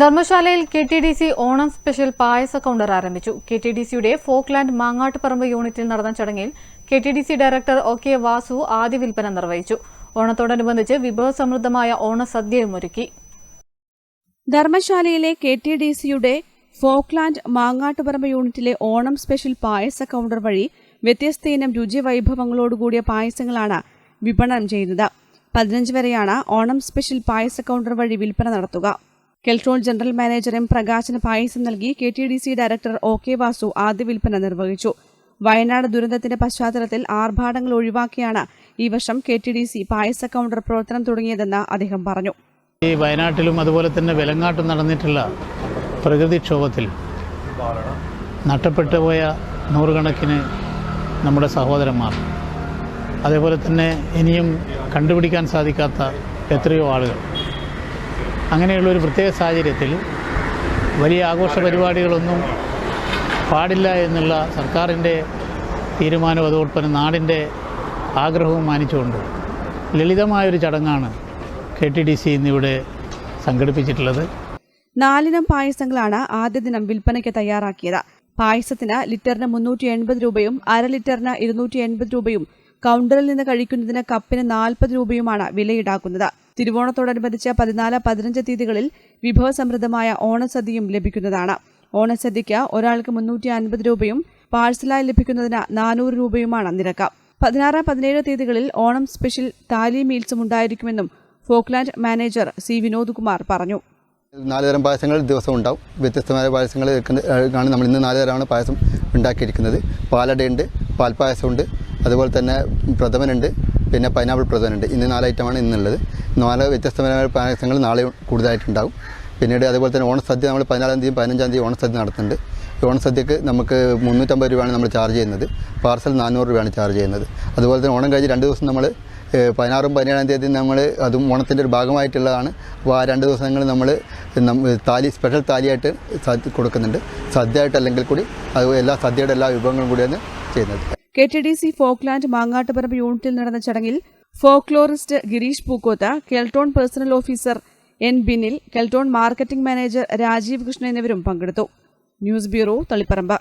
ധർമ്മശാലയിൽ K T D C Onam special പായസ counter ആരംഭിച്ചു. K T D സിയുടെ Folkland Mangattuparamba യൂണിറ്റിൽ നടന്ന ചടങ്ങിൽ K T D C director O K Vasu ആദ്യ വിൽപ്പന നിർവഹിച്ചു. ഓണത്തോടനുബന്ധിച്ച് വിഭവസമൃദ്ധമായ ഓണസദ്യയും ഒരുക്കി. ധർമ്മശാലയിലെ കെ ടി ഡി സിയുടെ ഫോക്ലാൻഡ് മാങ്ങാട്ടുപറമ്പ് യൂണിറ്റിലെ ഓണം സ്പെഷ്യൽ പായസ കൗണ്ടർ വഴി വ്യത്യസ്ത ഇനം രുചിവൈഭവങ്ങളോടുകൂടിയ പായസങ്ങളാണ് വിപണനം ചെയ്യുന്നത് പതിനഞ്ച് വരെയാണ് ഓണം സ്പെഷ്യൽ പായസ കൗണ്ടർ വഴി വിൽപ്പന നടത്തുക. കെൽട്രോൺ ജനറൽ മാനേജർ എം പ്രകാശന് പായസം നൽകി K T D C director O K Vasu ആദ്യ വിൽപ്പന നിർവഹിച്ചു. വയനാട് ദുരന്തത്തിന്റെ പശ്ചാത്തലത്തിൽ ആർഭാടങ്ങൾ ഒഴിവാക്കിയാണ് ഈ വർഷം കെ ടി ഡി സി പായസ കൗണ്ടർ പ്രവർത്തനം തുടങ്ങിയതെന്ന് അദ്ദേഹം പറഞ്ഞു. ഈ വയനാട്ടിലും അതുപോലെ തന്നെ വെലങ്ങാട്ടും നടന്നിട്ടുള്ള പ്രകൃതിക്ഷോഭത്തിൽ നഷ്ടപ്പെട്ടു പോയ നൂറുകണക്കിന് നമ്മുടെ സഹോദരന്മാർ. അതേപോലെ തന്നെ ഇനിയും കണ്ടുപിടിക്കാൻ സാധിക്കാത്ത എത്രയോ ആളുകൾ. അങ്ങനെയുള്ള ഒരു പ്രത്യേക സാഹചര്യത്തിൽ വലിയ ആഘോഷ പരിപാടികളൊന്നും പാടില്ല എന്നുള്ള സർക്കാരിന്റെ തീരുമാനവും അതോടൊപ്പം നാടിന്റെ ആഗ്രഹവും മാനിച്ചുകൊണ്ട് ലളിതമായൊരു ചടങ്ങാണ് കെ ടി ഡി സി ഇന്നിവിടെ സംഘടിപ്പിച്ചിട്ടുള്ളത്. നാലിനം പായസങ്ങളാണ് ആദ്യ ദിനം വിൽപ്പനയ്ക്ക് തയ്യാറാക്കിയത്. പായസത്തിന് ലിറ്ററിന് മുന്നൂറ്റി എൺപത് രൂപയും അര ലിറ്ററിന് ഇരുന്നൂറ്റി എൺപത് രൂപയും കൗണ്ടറിൽ നിന്ന് കഴിക്കുന്നതിന് കപ്പിന് നാൽപ്പത് രൂപയുമാണ് വില ഈടാക്കുന്നത് തിരുവോണത്തോടനുബന്ധിച്ച് പതിനാല് പതിനഞ്ച് തീയതികളിൽ വിഭവസമൃദ്ധമായ ഓണസദ്യയും ലഭിക്കുന്നതാണ്. ഓണസദ്യയ്ക്ക് ഒരാൾക്ക് മുന്നൂറ്റി അൻപത് രൂപയും പാഴ്സലായി ലഭിക്കുന്നതിന് നാനൂറ് രൂപയുമാണ് നിരക്ക്. പതിനാറ് പതിനേഴ് തീയതികളിൽ ഓണം സ്പെഷ്യൽ താലി മീൽസും ഉണ്ടായിരിക്കുമെന്നും Folkland manager C. Vinod Kumar പറഞ്ഞു. നാല് തരം പായസങ്ങൾ ദിവസം ഉണ്ടാവും. വ്യത്യസ്തമായ പായസങ്ങൾ ആണ് നമ്മൾ ഇന്ന് നാല് തരമാണ് പായസം ഉണ്ടാക്കിയിരിക്കുന്നത്. പാലടയുണ്ട് പാൽപ്പായസമുണ്ട് അതുപോലെ തന്നെ പ്രഥമനുണ്ട് പിന്നെ പൈനാപ്പിൾ പ്രധാനമുണ്ട്. ഇന്ന് നാല് ഐറ്റമാണ് ഇന്നുള്ളത്. നാല് വ്യത്യസ്തമായ പായസങ്ങൾ നാളെ കൂടുതലായിട്ടുണ്ടാവും. പിന്നീട് അതുപോലെ തന്നെ ഓണസദ്യ നമ്മൾ പതിനാലാം തീയതി പതിനഞ്ചാം തീയതി ഓണസദ്യ നടത്തുന്നുണ്ട്. ഓണസദ്യക്ക് നമുക്ക് മുന്നൂറ്റമ്പത് രൂപയാണ് നമ്മൾ ചാർജ് ചെയ്യുന്നത്. പാർസൽ നാനൂറ് രൂപയാണ് ചാർജ് ചെയ്യുന്നത്. അതുപോലെ തന്നെ ഓണം കഴിഞ്ഞ് രണ്ട് ദിവസം നമ്മൾ പതിനാറും പതിനേഴാം തീയതി നമ്മൾ അതും ഓണത്തിന്റെ ഒരു ഭാഗമായിട്ടുള്ളതാണ്. അപ്പോൾ ആ രണ്ട് ദിവസങ്ങൾ നമ്മൾ താലി സ്പെഷ്യൽ താലിയായിട്ട് കൊടുക്കുന്നുണ്ട്. സദ്യ ആയിട്ടല്ലെങ്കിൽ കൂടി അത് എല്ലാ സദ്യയുടെ എല്ലാ വിഭവങ്ങളും കൂടിയാണ് ചെയ്യുന്നത്. K T D C Folkland Mangattuparamba യൂണിറ്റിൽ നടന്ന ചടങ്ങിൽ folklorist Girish Pookkotha Keltron personnel officer N Binil Keltron marketing manager Rajeev Krishna എന്നിവരും പങ്കെടുത്തു. News bureau Taliparamba.